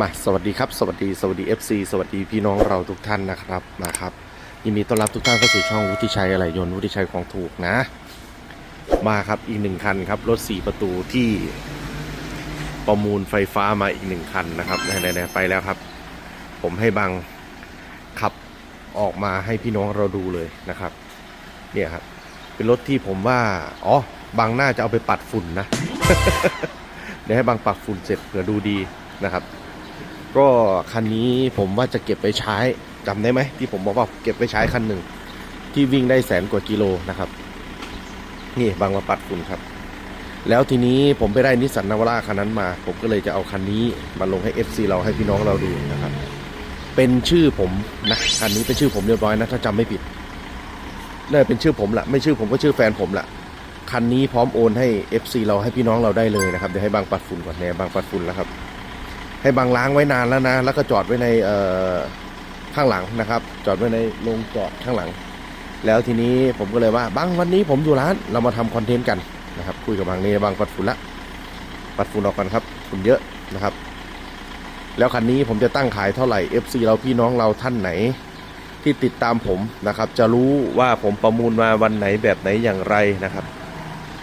มาสวัสดีครับ สวัสดีสวัสดี FC สวัสดีพี่น้องเราทุกท่านนะครับนะครับยินดีต้อนรับทุกท่านเข้าสู่ช่องวุฒิชัยอะไรยนต์วุฒิชัยของถูกนะ มาครับอีกหนึ่งคันครับรถสี่ประตูที่ประมูลไฟฟ้ามาอีกหนึ่งคันนะครับไหนๆไปแล้วครับ ผมให้บังขับออกมาให้พี่น้องเราดูเลยนะครับ เนี่ยครับ เป็นรถที่ผมว่าอ๋อบางน่าจะเอาไปปัดฝุ่นนะเดี๋ยวให้บางปัดฝุ่นเสร็จเผื่อดูดีนะครับ ก็คันนี้ผมว่าจะเก็บไปใช้จำได้ไหมที่ผมบอกว่าเก็บไปใช้คันหนึ่ง ที่วิ่งได้แสนกว่ากิโลนะครับ นี่บางมาปัดฝุ่นครับ แล้วทีนี้ผมไปได้นิสสันนาวาร่าคันนั้นมา ผมก็เลยจะเอาคันนี้มาลงให้ FC เราให้พี่น้องเราดูนะครับ เป็นชื่อผมนะคันนี้เป็นชื่อผมเรียบร้อยนะถ้าจำไม่ผิดน่าเป็นชื่อผมแหละไม่ชื่อผมก็ชื่อแฟนผมแหละคันนี้พร้อมโอนให้ FC เราให้พี่น้องเราได้เลยนะครับเดี๋ยวให้บางปัดฝุ่นก่อนเนี่ยบางปัดฝุ่นแล้วครับ ให้บางล้างไว้นานแล้วนะ แล้วก็จอดไว้ในข้างหลังนะครับ จอดไว้ในโรงจอดข้างหลัง แล้วทีนี้ผมก็เลยว่าบางวันนี้ผมอยู่ร้านเรามาทำคอนเทนต์กันนะครับคุยกับบางนี่บางปัดฝุ่นละปัดฝุ่นออกกันครับฝุ่นเยอะนะครับ แล้วคันนี้ผมจะตั้งขายเท่าไหร่ FC เราพี่น้องเราท่านไหนที่ติดตามผมนะครับ จะรู้ว่าผมประมูลมาวันไหนแบบไหนอย่างไรนะครับ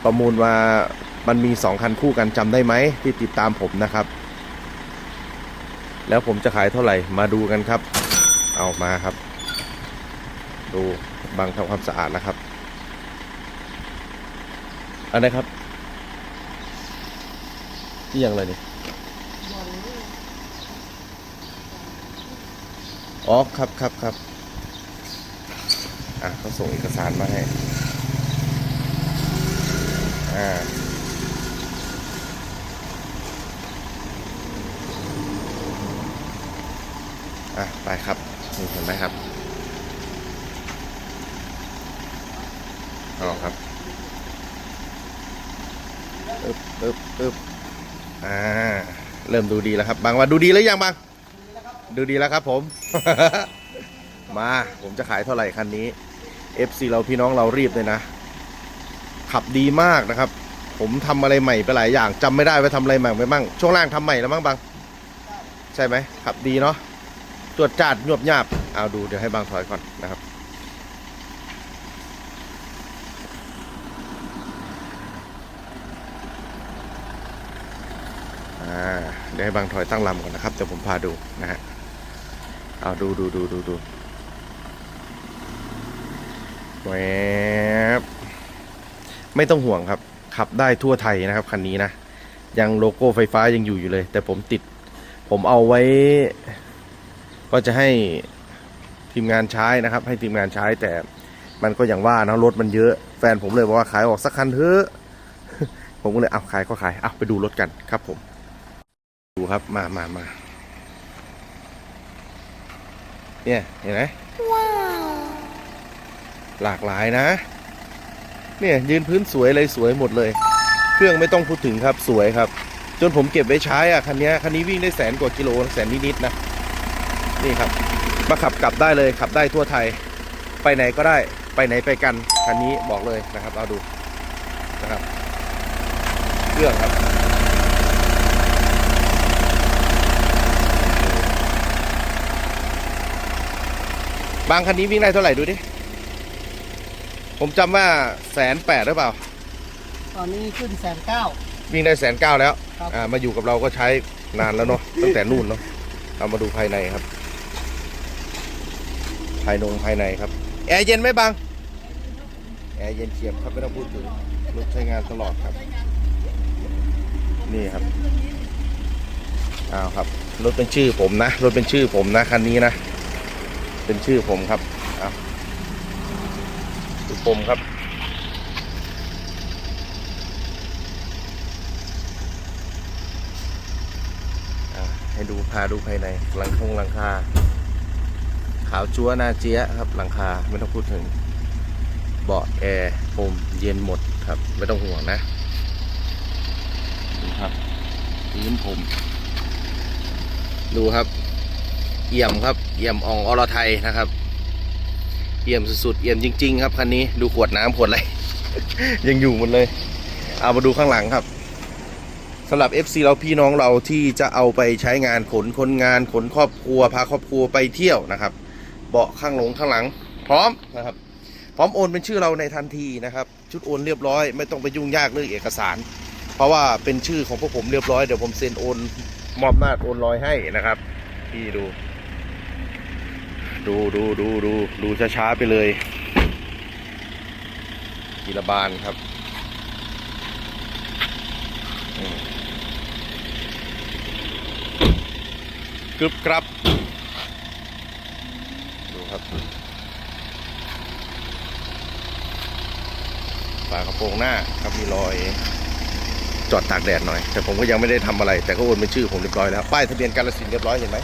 ประมูลมามันมีสองคันคู่กันจำได้ไหมที่ติดตามผมนะครับ แล้วผมจะขายเท่าไหร่มาดูกันครับ เอามาครับ ดูบางทำความสะอาดนะครับอันไหนครับที่ยังไรนี่อ๋อครับครับครับอะเขาส่งเอกสารมาให้อ่า อะไปครับนี่เห็นไหมครับเอาครับอึบอึบอึบอ่าเริ่มดูดีแล้วครับบางว่าดูดีแล้วยังบางดูดีแล้วครับผม มาผมจะขายเท่าไหร่คันนี้ FC เราพี่น้องเรารีบเลยนะ ขับดีมากนะครับ ผมทำอะไรใหม่ไปหลายอย่างจำไม่ได้ว่าทำอะไรใหม่ไปบ้างช่วงล่างทำใหม่แล้วมั้งบาง ใช่ไหมขับดีเนาะ ตรวจจัดยวบหยาบเอาดูเดี๋ยวให้บางถอยก่อนนะครับ เดี๋ยวให้บางถอยตั้งลำก่อนนะครับเดี๋ยวผมพาดูนะฮะเอาดูดูดูดูดูแวบไม่ต้องห่วงครับ ขับได้ทั่วไทยนะครับคันนี้นะ ยังโลโก้ไฟฟ้ายังอยู่อยู่เลย แต่ผมติด ผมเอาไว้ ก็จะให้ทีมงานใช้นะครับ ให้ทีมงานใช้แต่มันก็อย่างว่านะรถมันเยอะแฟนผมเลยบอกว่าขายออกสักคันเถอะผมก็เลยเอาขายก็ขายเอาไปดูรถกันครับผม ดูครับมามามาเนี่ยเห็นไหมหลากหลายนะ เนี่ยยืนพื้นสวยเลยสวยหมดเลย เครื่องไม่ต้องพูดถึงครับสวยครับ จนผมเก็บไว้ใช้อะคันเนี้ยคันนี้วิ่งได้แสนกว่ากิโลแสนนิดๆนะ นี่ครับ มาขับกลับได้เลยขับได้ทั่วไทย ไปไหนก็ได้ไปไหนไปกันคันนี้บอกเลยนะครับเอาดูนะครับเครื่องครับ บางคันนี้วิ่งได้เท่าไหร่ดูดิ ผมจำว่าแสนแปดหรือเปล่า ตอนนี้ขึ้นแสนเก้า วิ่งได้แสนเก้าแล้ว ครับ อ่า มาอยู่กับเราก็ใช้นานแล้วเนาะตั้งแต่นู่นเนาะเอามาดูภายในครับภายนงภายในครับ แอร์เย็นไหมบาง แอร์เย็นเฉียบครับไม่ต้องพูดถึงรถใช้งานตลอดครับ นี่ครับอ้าวครับรถเป็นชื่อผมนะรถเป็นชื่อผมนะคันนี้นะ เป็นชื่อผมครับอ้าวดูผมครับอะให้ดูพาดูภายในหลังคงหลังคา ขาวจั๊วหนาเจี๊ยครับ หลังคาไม่ต้องพูดถึงเบาะแอร์ผมเย็นหมดครับ ไม่ต้องห่วงนะดูครับพื้นผม ดูครับ เอี่ยมครับ เอี่ยมอ่องอรไทยนะครับ เอี่ยมสุดๆเอี่ยมจริง ๆ ครับคันนี้ดูขวดน้ำขวดอะไร ยังอยู่หมดเลย เอามาดูข้างหลังครับสำหรับ FC เราพี่น้องเราที่จะเอาไปใช้งานขนคนงานขนครอบครัวพาครอบครัวไปเที่ยวนะครับ เบาะข้างหลงข้างหลัง พร้อมนะครับ พร้อมโอนเป็นชื่อเราในทันทีนะครับ ชุดโอนเรียบร้อยไม่ต้องไปยุ่งยากเรื่องเอกสาร เพราะว่าเป็นชื่อของพวกผมเรียบร้อยเดี๋ยวผมเซ็นโอนมอบหน้าโอนลอยให้นะครับพี่ดู ดูดูดูดูดูช้าๆไปเลยกีระบาลครับกรึบกรับ ครับฝากระโปรงหน้าครับมีรอย จอดตากแดดหน่อย แต่ผมก็ยังไม่ได้ทำอะไร แต่ก็โอนเป็นชื่อผมเรียบร้อยแล้วป้ายทะเบียนกาลสินเรียบร้อยเห็นไหม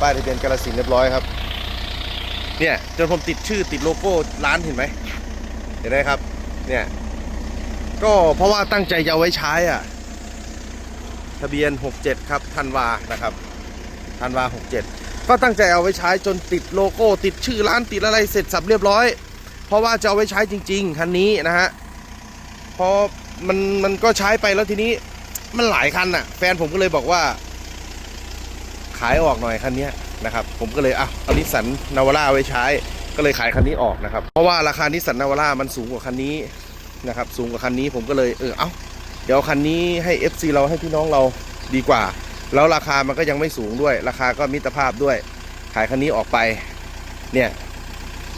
ป้ายทะเบียนกาลสินเรียบร้อยครับ เนี่ยจนผมติดชื่อติดโลโก้ร้านเห็นไหมเห็นไหมครับ เนี่ย ก็เพราะว่าตั้งใจจะเอาไว้ใช้อะ ทะเบียน 67 ครับธันวานะครับธันวา67 ก็ตั้งใจเอาไว้ใช้จนติดโลโก้ ติดชื่อร้านติดอะไรเสร็จสับเรียบร้อย เพราะว่าจะเอาไว้ใช้จริง ๆ คันนี้นะฮะพอมันมันก็ใช้ไปแล้วทีนี้มันหลายคันอะ แฟนผมก็เลยบอกว่า ขายออกหน่อยคันนี้นะครับ ผมก็เลยอะเอานิสันนาวาร่าไว้ใช้ ก็เลยขายคันนี้ออกนะครับ เพราะว่าราคานิสันนาวาร่ามันสูงกว่าคันนี้นะครับ สูงกว่าคันนี้ผมก็เลยเออเอ้าเดี๋ยวคันนี้ให้ FC เราให้พี่น้องเราดีกว่า แล้วราคามันก็ยังไม่สูงด้วย ราคาก็มิตรภาพด้วย ขายคันนี้ออกไป เนี่ย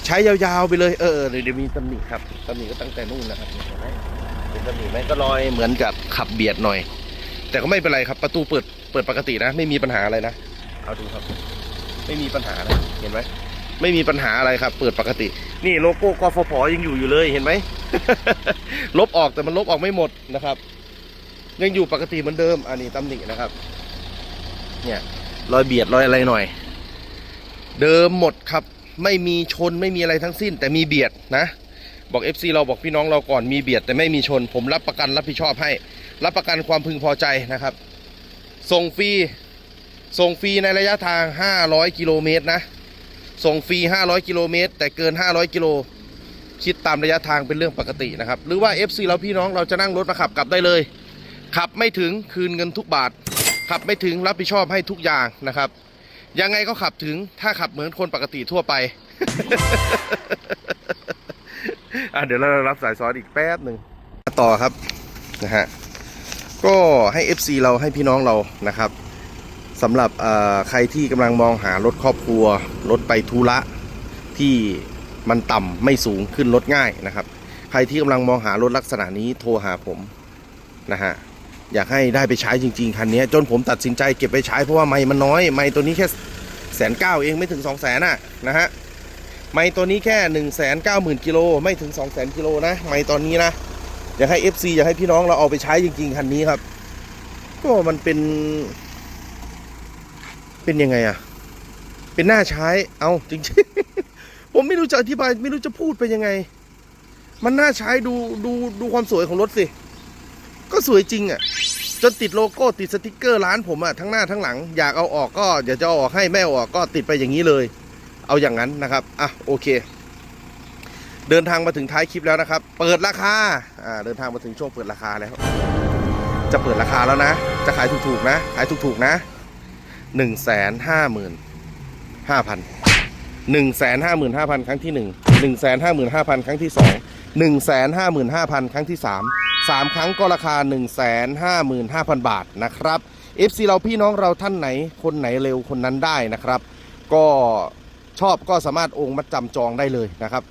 ใช้ยาวๆไปเลยเออเออเดี๋ยวมีตำหนิครับตำหนิก็ตั้งแต่นู่นนะครับเห็นไหมเป็นตำหนิไหมก็ลอยเหมือนกับขับเบียดหน่อย แต่ก็ไม่เป็นไรครับ ประตูเปิดเปิดปกตินะ ไม่มีปัญหาอะไรนะเอาดูครับ ไม่มีปัญหานะเห็นไหมไม่มีปัญหาอะไรครับ เปิดปกติ นี่โลโก้กฟผยังอยู่อยู่เลยเห็นไหมลบออกแต่มันลบออกไม่หมดนะครับ ยังอยู่ปกติเหมือนเดิมอันนี้ตำหนินะครับ เนี่ยรอยเบียดรอยอะไรหน่อย เดิมหมดครับ ไม่มีชนไม่มีอะไรทั้งสิ้น แต่มีเบียดนะ บอก FC เราบอกพี่น้องเราก่อนมีเบียดแต่ไม่มีชน ผมรับประกันรับผิดชอบให้ รับประกันความพึงพอใจนะครับ ส่งฟรีส่งฟรีในระยะทาง 500 กิโลเมตรนะ ส่งฟรี 500 กิโลเมตร แต่เกิน 500 กิโล คิดตามระยะทางเป็นเรื่องปกตินะครับ หรือว่า FC เราพี่น้องเราจะนั่งรถมาขับกลับได้เลย ขับไม่ถึงคืนเงินทุกบาท ขับไม่ถึงรับผิดชอบให้ทุกอย่างนะครับ ยังไงก็ขับถึงถ้าขับเหมือนคนปกติทั่วไป อะเดี๋ยวเรารับสายซ้อนอีกแป๊บหนึ่งต่อครับนะฮะก็ให้ FC เราให้พี่น้องเรานะครับสำหรับเอ่อใครที่กำลังมองหารถครอบครัว รถไปธุระที่มันต่ำไม่สูงขึ้นรถง่ายนะครับ ใครที่กำลังมองหารถลักษณะนี้โทรหาผมนะฮะ อยากให้ได้ไปใช้จริง ๆ คันนี้จนผมตัดสินใจเก็บไปใช้เพราะว่าไม้มันน้อย ไม้ตัวนี้แค่แสนเก้าเองไม่ถึงสองแสนอะนะฮะไม้ตัวนี้แค่หนึ่งแสนเก้าหมื่นกิโลไม่ถึงสองแสนกิโลนะไม้ตอนนี้นะอยากให้ FC อยากให้พี่น้องเราเอาไปใช้จริง ๆ คันนี้ครับ ก็มันเป็น เป็นยังไงอะเป็นหน้าใช้เอาจริงๆ ผมไม่รู้จะอธิบาย ไม่รู้จะพูดไปยังไง มันน่าใช้ดูดูดูความสวยของรถสิ ก็สวยจริงอะจนติดโลโก้ติดสติกเกอร์ร้านผมอะทั้งหน้าทั้งหลัง อยากเอาออกก็เดี๋ยวจะเอาออกให้แม่อออกก็ติดไปอย่างนี้เลย เอาอย่างนั้นนะครับอะโอเค เดินทางมาถึงท้ายคลิปแล้วนะครับ เปิดราคาอ่าเดินทางมาถึงช่วงเปิดราคาแล้ว จะเปิดราคาแล้วนะ จะขายถูกๆนะขายถูกๆนะหนึ่งแสนห้าหมื่นห้าพันหนึ่งแสนห้าหมื่นห้าพันครั้งที่หนึ่งหนึ่งแสนห้าหมื่นห้าพันครั้งที่สองหนึ่งแสนห้าหมื่นห้าพันครั้งที่สาม สามครั้งก็ราคาหนึ่งแสนห้าหมื่นห้าพันบาทนะครับ FC เราพี่น้องเราท่านไหนคนไหนเร็วคนนั้นได้นะครับ ก็ชอบก็สามารถโองมัดจำจองได้เลยนะครับ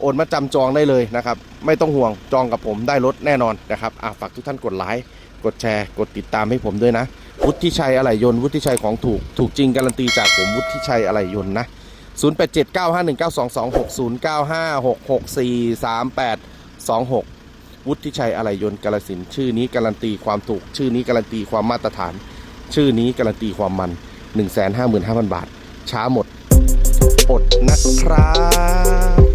โอนมาจำจองได้เลยนะครับ ไม่ต้องห่วงจองกับผมได้รถแน่นอนนะครับอะฝากทุกท่านกดไลค์กดแชร์ กดติดตามให้ผมด้วยนะ วุฒิชัยอะไหล่ยนต์วุฒิชัยของถูกถูกจริงการันตีจากผมวุฒิชัยอะไหล่ยนต์นะ 08795192260956443826 วุฒิชัยอะไรยนต์กาลสินชื่อนี้การันตีความถูก ชื่อนี้การันตีความมาตรฐาน ชื่อนี้การันตีความมัน 155,000 บาท ช้าหมด อดนะครับ